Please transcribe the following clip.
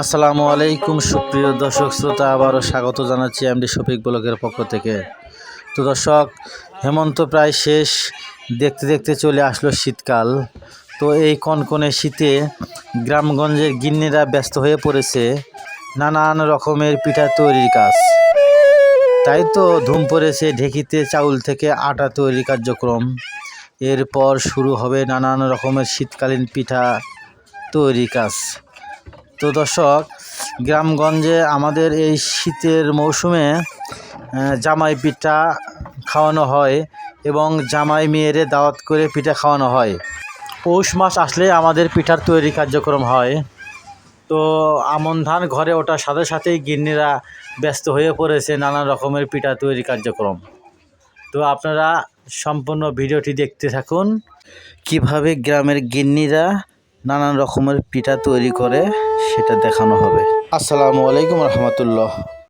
আসসালামু আলাইকুম, সুপ্রিয় দর্শক শ্রোতা, আবারও স্বাগত জানাচ্ছি এমডি শফিক ব্লকের পক্ষ থেকে। তো দর্শক, হেমন্ত প্রায় শেষ, দেখতে দেখতে চলে আসলো শীতকাল। তো এই কনকনে শীতে গ্রামগঞ্জের গিন্নিরা ব্যস্ত হয়ে পড়েছে, নানান রকমের পিঠা তৈরির কাজ। তাই তো ধুম পড়েছে ঢেকিতে চাউল থেকে আটা তৈরির কার্যক্রম। এরপর শুরু হবে নানান রকমের শীতকালীন পিঠা তৈরি কাজ। তো দর্শক, গ্রামগঞ্জে আমাদের এই শীতের মৌসুমে জামাই পিঠা খাওয়ানো হয় এবং জামাই মেয়েরে দাওয়াত করে পিঠা খাওয়ানো হয়। পৌষ মাস আসলে আমাদের পিঠার তৈরি কার্যক্রম হয়। তো আমন ধান ঘরে ওঠার সাথে সাথেই গিন্নিরা ব্যস্ত হয়ে পড়েছে নানান রকমের পিঠা তৈরি কার্যক্রম। তো আপনারা সম্পূর্ণ ভিডিওটি দেখতে থাকুন। কীভাবে গ্রামের গিন্নিরা নানান রকমের পিঠা তৈরি করে সেটা দেখানো হবে। আসসালামু আলাইকুম রহমতুল্লাহ।